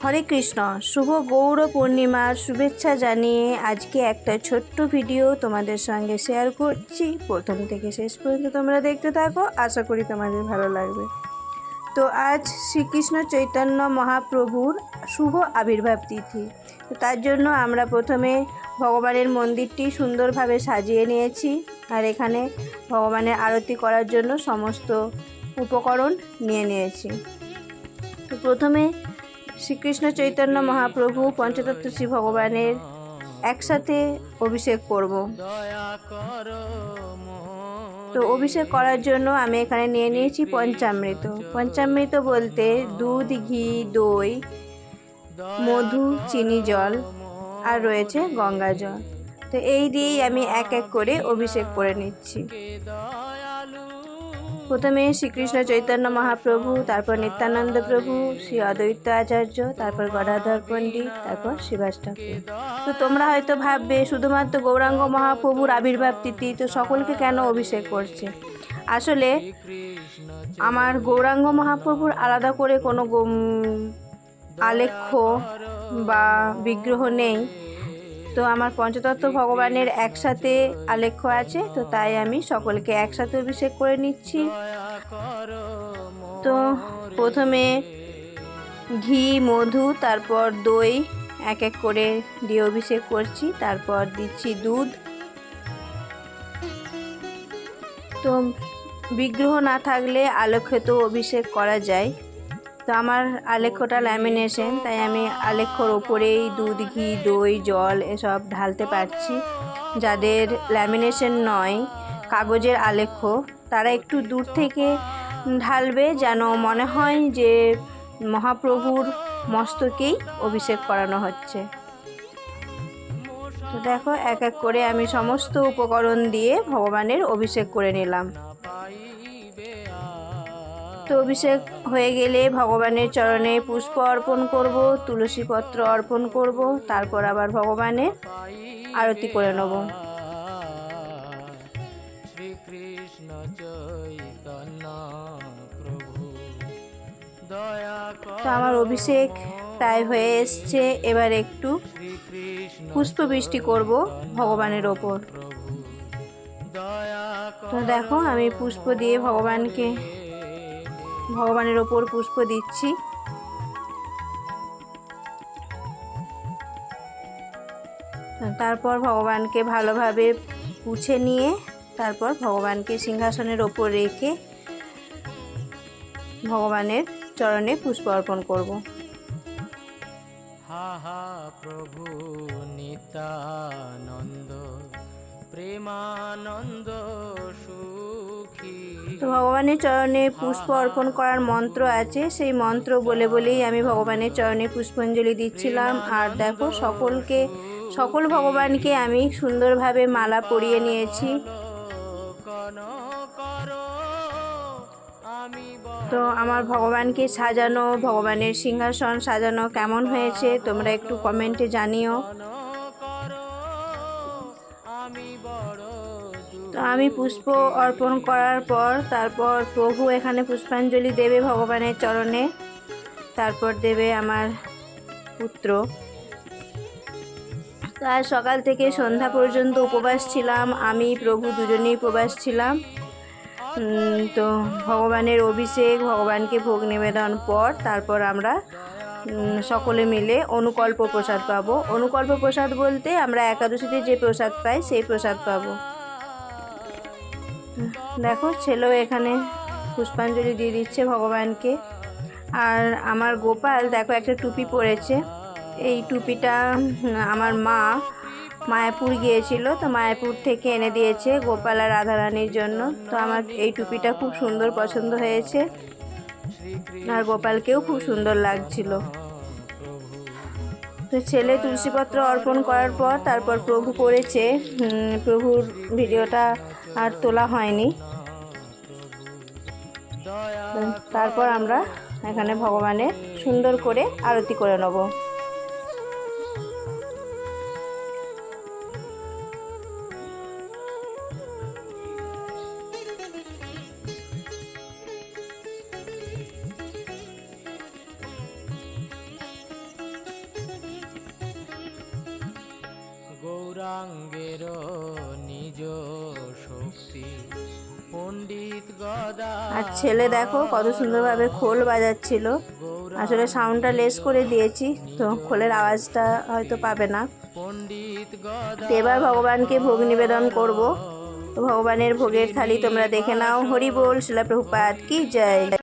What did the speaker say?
হরে কৃষ্ণ, শুভ গৌর পূর্ণিমার শুভেচ্ছা জানিয়ে আজকে একটা ছোট্ট ভিডিও তোমাদের সঙ্গে শেয়ার করছি। প্রথম থেকে শেষ পর্যন্ত তোমরা দেখতে থাকো, আশা করি তোমাদের ভালো লাগবে। তো আজ শ্রীকৃষ্ণ চৈতন্য মহাপ্রভুর শুভ আবির্ভাব তিথি। তো তার জন্য আমরা প্রথমে ভগবানের মন্দিরটি সুন্দরভাবে সাজিয়ে নিয়েছি আর এখানে ভগবানের আরতি করার জন্য সমস্ত উপকরণ নিয়ে নিয়েছি। তো প্রথমে শ্রীকৃষ্ণ চৈতন্য মহাপ্রভু পঞ্চতত্ত্ব শ্রী ভগবানের একসাথে অভিষেক করব। তো অভিষেক করার জন্য আমি এখানে নিয়ে নিয়েছি পঞ্চামৃত। পঞ্চামৃত বলতে দুধ, ঘি, দই, মধু, চিনি, জল আর রয়েছে গঙ্গা জল। তো এই দিয়েই আমি এক এক করে অভিষেক করে নিচ্ছি। প্রথমে শ্রীকৃষ্ণ চৈতন্য মহাপ্রভু, তারপর নিত্যানন্দ প্রভু, শ্রী অদ্বৈত আচার্য, তারপর গদাধর পণ্ডিত, তারপর শিবাস ঠাকুর তো তোমরা হয়তো ভাববে, শুধুমাত্র গৌরাঙ্গ মহাপ্রভুর আবির্ভাব তিথি তো সকলকে কেন অভিষেক করছে? আসলে আমার গৌরাঙ্গ মহাপ্রভুর আলাদা করে কোনো আলেখ্য বা বিগ্রহ নেই। তো আমার পঞ্চতত্ত্ব ভগবানের একসাথে আলেখ্য আছে, তো তাই আমি সকলকে একসাথে অভিষেক করে নিচ্ছি। তো প্রথমে ঘি, মধু, তারপর দই এক এক করে দিয়ে অভিষেক করছি, তারপর দিচ্ছি দুধ। তো বিগ্রহ না থাকলে আলেখ্যতেও অভিষেক করা যায়। তো আমার আলেখ্যটা ল্যামিনেশন তাই আমি আলেখ্যর ওপরেই দুধ, ঘি, দই, জল এসব ঢালতে পারছি। যাদের ল্যামিনেশন নয়, কাগজের আলেখ্য, তারা একটু দূর থেকে ঢালবে যেন মনে হয় যে মহাপ্রভুর মস্তকেই অভিষেক করানো হচ্ছে। তো দেখো, এক এক করে আমি সমস্ত উপকরণ দিয়ে ভগবানের অভিষেক করে নিলাম। তো অভিষেক হয়ে গেলে ভগবানের চরণে পুষ্প অর্পণ করব তুলসী পত্র অর্পণ করব তারপর আবার ভগবানের আরতি করে নেব। শ্রীকৃষ্ণ চৈতন্য প্রভু দয়া তো আমার অভিষেক প্রায় হয়ে এসছে। এবার একটু পুষ্প বৃষ্টি করব ভগবানের ওপর। তো দেখো আমি পুষ্প দিয়ে ভগবানকে ভগবানের ওপর পুষ্প দিচ্ছি। তারপর ভগবানকে ভালোভাবে পুছে নিয়ে তারপর ভগবানকে সিংহাসনের ওপর রেখে ভগবানের চরণে পুষ্প অর্পণ করব। হা হা, প্রভু নিত্যানন্দ প্রেমানন্দ তো ভগবানের চরণে পুষ্প অর্পণ করার মন্ত্র আছে। সেই মন্ত্র বলে বলেই আমি ভগবানের চরণে পুষ্পাঞ্জলি দিচ্ছিলাম। আর দেখো, সকলকে, সকল ভগবানকে আমি সুন্দরভাবে মালা পরিয়ে নিয়েছি। তো আমার ভগবানকে সাজানো, ভগবানের সিংহাসন সাজানো কেমন হয়েছে, তোমরা একটু কমেন্টে জানিও। তো আমি পুষ্প অর্পণ করার পর তারপর প্রভু এখানে পুষ্পাঞ্জলি দেবে ভগবানের চরণে। তারপর দেবে আমার পুত্র। তো আজ সকাল থেকে সন্ধ্যা পর্যন্ত উপবাস ছিলাম, আমি, প্রভু দুজনেই উপবাস ছিলাম। তো ভগবানের অভিষেক, ভগবানকে ভোগ নিবেদন পর তারপর আমরা সকলে মিলে অনুকল্প প্রসাদ পাবো। অনুকল্প প্রসাদ বলতে আমরা একাদশীতে যে প্রসাদ পাই, সেই প্রসাদ পাবো। দেখো, ছেলেও এখানে পুষ্পাঞ্জলি দিয়ে দিচ্ছে ভগবানকে। আর আমার গোপাল, দেখো একটা টুপি পরেছে। এই টুপিটা আমার মা মায়াপুর গিয়েছিল, তো মায়াপুর থেকে এনে দিয়েছে গোপাল আর রাধারানীর জন্য। তো আমার এই টুপিটা খুব সুন্দর পছন্দ হয়েছে। আর গোপালকেও খুব সুন্দর লাগছিল। তো ছেলে তুলসীপত্র অর্পণ করার পর তারপর প্রভু করেছে প্রভুর ভিডিওটা আর তোলা হয়নি। তারপর আমরা এখানে ভগবানের সুন্দর করে আরতি করে নেব। আর ছেলে দেখো কত সুন্দরভাবে খোল বাজাচ্ছিল। আসলে সাউন্ডটা লেস করে দিয়েছি, তো খোলের আওয়াজটা হয়তো পাবে না। এবার ভগবানকে ভোগ নিবেদন করব। তো ভগবানের ভোগের থালি তোমরা দেখে নাও। হরি বল শিলা প্রভুপাত কি জয়।